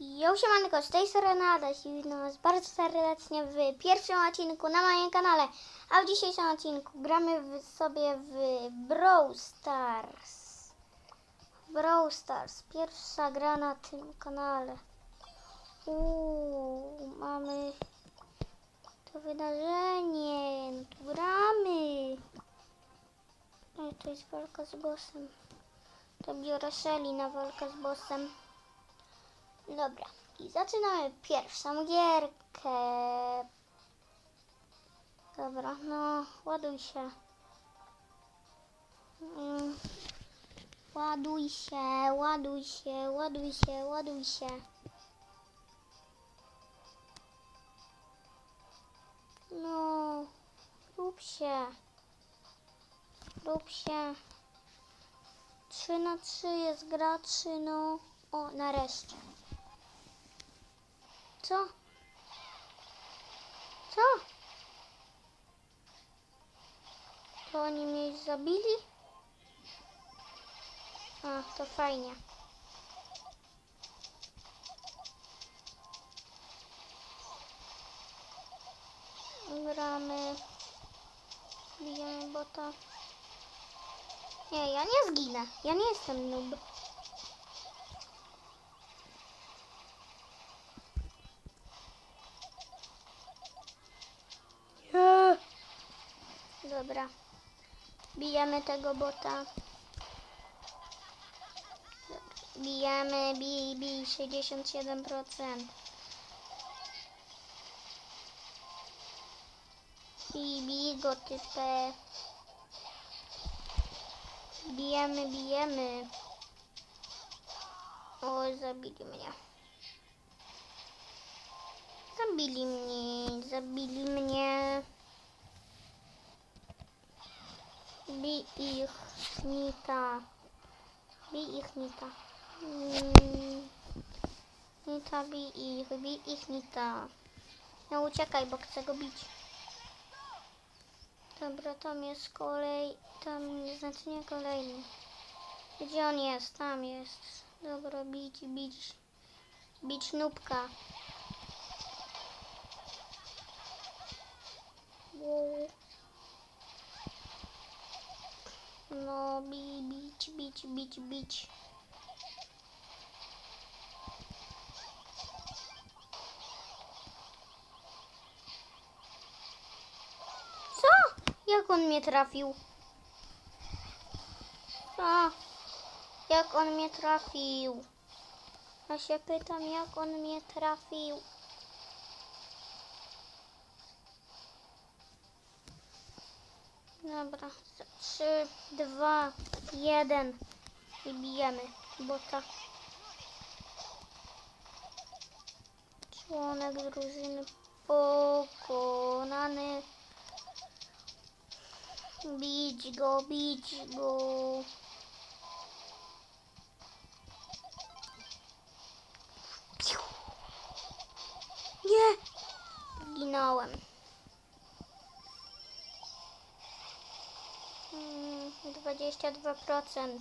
Jo, siemanko, z tej strony Adaś i witam was bardzo serdecznie w pierwszym odcinku na moim kanale. A w dzisiejszym odcinku gramy w sobie w Brawl Stars. Brawl Stars, pierwsza gra na tym kanale. Uuu, mamy to wydarzenie, tu gramy. No to jest walka z bossem. To biorę Shelly na walkę z bossem. Dobra, i zaczynamy pierwszą gierkę. Dobra, no, ładuj się. Mm. Ładuj się, ładuj się, ładuj się, ładuj się. No, rób się. Rób się. 3 na 3 jest graczy, no. O, nareszcie. Co? Co? To oni mnie zabili? A, to fajnie. Gramy. Bijemy bota. Nie, ja nie zginę. Ja nie jestem noob. Nie. Dobra. Bijemy tego bota. Bijemy, bij, bij, 67%. Bij, bij go typę. Bijemy, bijemy. O, zabili mnie. Zabili mnie, zabili mnie. Bij ich, Nita. Bij ich, Nita. Mm. Nita, bij ich, bij ich, Nita. No uciekaj, bo chcę go bić. Dobra, tam jest kolej, tam znaczy nie kolejny. Gdzie on jest? Tam jest. Dobra, bić, bić. Bić nubka. Wow. No, bi, bić, bić, bić, bić. Co? Jak on mnie trafił? Co? Jak on mnie trafił? Ja się pytam, jak on mnie trafił. Dobra, za trzy, dwa, jeden i bijemy bota. Członek drużyny pokonany. Bić go, bić go. Nie! Zginąłem. 22%.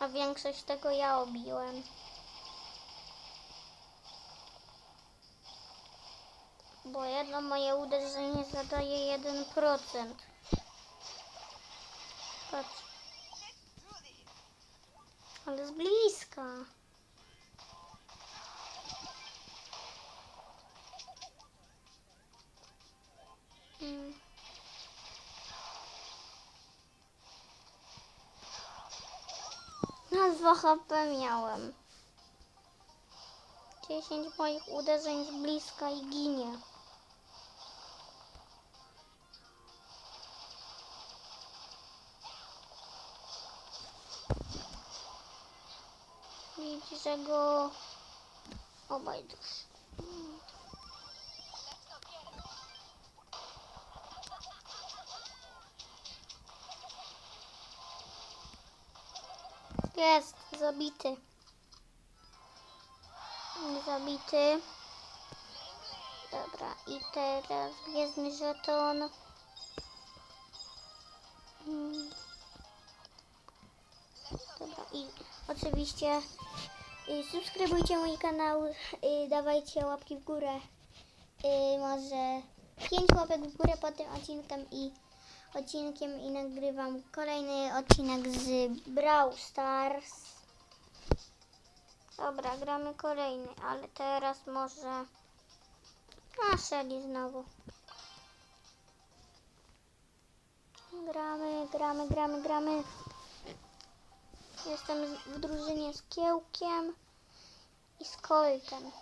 A większość tego ja obiłem. Bo jedno moje uderzenie zadaje 1%. Patrz. Ale z bliska. Mm. Na 2 HP miałem. 10 moich uderzeń z bliska i ginie. Widzę go obaj dusz. Jest, zabity. Zabity. Dobra, i teraz gwiezdny żeton. Mm. Dobra, i oczywiście subskrybujcie mój kanał, dawajcie łapki w górę. Może 5 łapek w górę pod tym odcinkiem i odcinkiem i nagrywam kolejny odcinek z Brawl Stars. Dobra, gramy kolejny, ale teraz może... A, Shelly znowu. Gramy, gramy, gramy, gramy. Jestem w drużynie z Kiełkiem i z Coltem.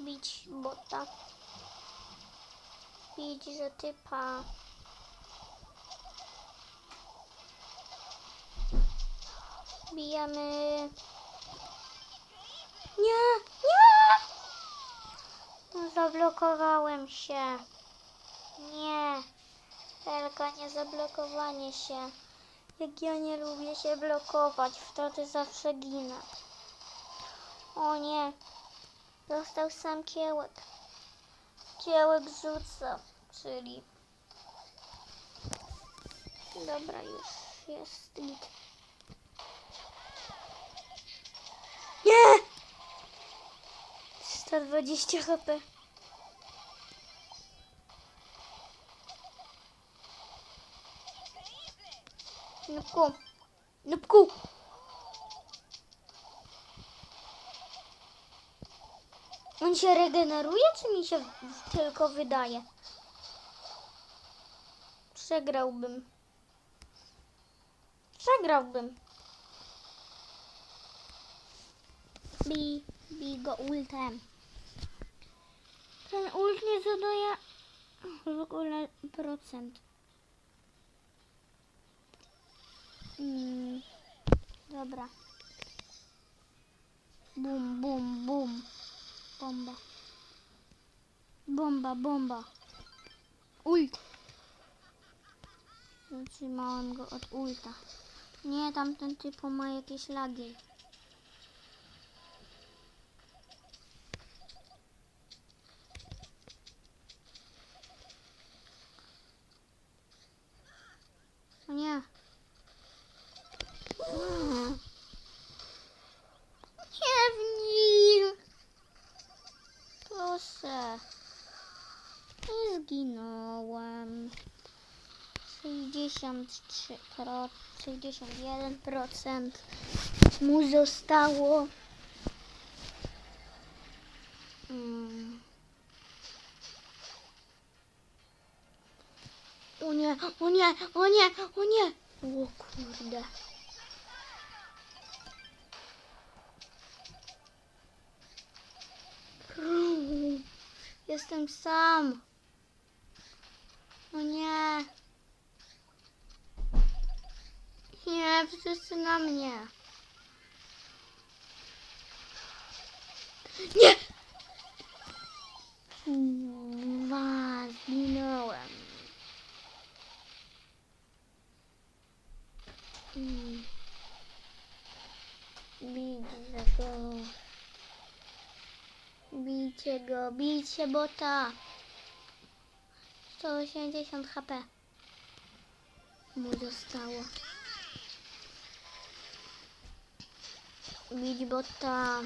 Bić bota. Bić, że typa. Bijemy. Nie, nie! No, Zablokowałem się. Nie. Tylko nie zablokowanie się. Jak ja nie lubię się blokować, wtedy zawsze ginę. O nie. Został sam kiełek. Kiełek rzuca, czyli... Dobra, już jest git. Nie! 120 HP. Nubku. Nubku. On się regeneruje, czy mi się tylko wydaje? Przegrałbym. Przegrałbym. Bij go ultem. Ten ult nie zadaje w ogóle procent. Mm, dobra. Bum, bum, bum. Bomba. Bomba, bomba. Ult. Zatrzymałem go od ulta. Nie, tamten typu ma jakieś lagi. O nie. Mm. Nie w nim. Proszę. I zginąłem. 63 pro, 61% mu zostało. Mm. O nie, o nie, o nie, o nie. O kurde. Sam. O nie. Nie, wszyscy na mnie. Nie! Dwa, zginąłem. Mm. Bijcie go. Bijcie go, bijcie bota. 180 HP mu zostało. Bić bota.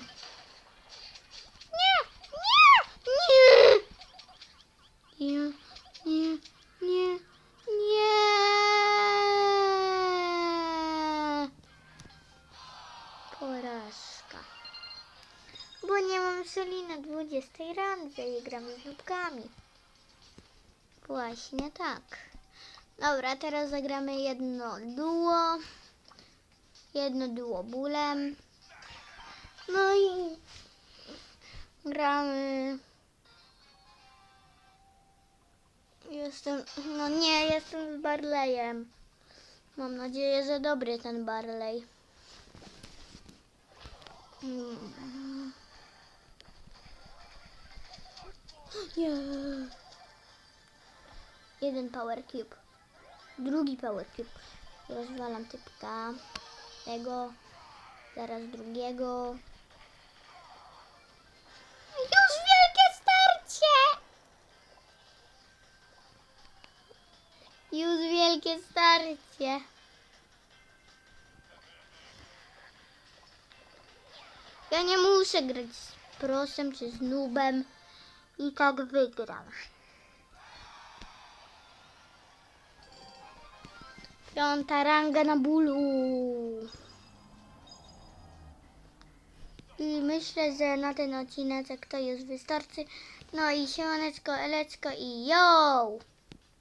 Nie! Nie! Nie! Nie! Randze i gram z nubkami. Właśnie tak. Dobra, teraz zagramy jedno duo. Jedno duo bólem. No i gramy. Jestem, no nie, jestem z Barleyem. Mam nadzieję, że dobry ten Barley. Mm. Nie. Jeden power cube. Drugi power cube. Rozwalam typka. Tego. Zaraz drugiego. Już wielkie starcie! Już wielkie starcie. Ja nie muszę grać z prosem czy z nubem i tak wygram. Piąta ranga na bólu. I myślę, że na ten odcinek to już wystarczy. No i siemaneczko, eleczko i yo!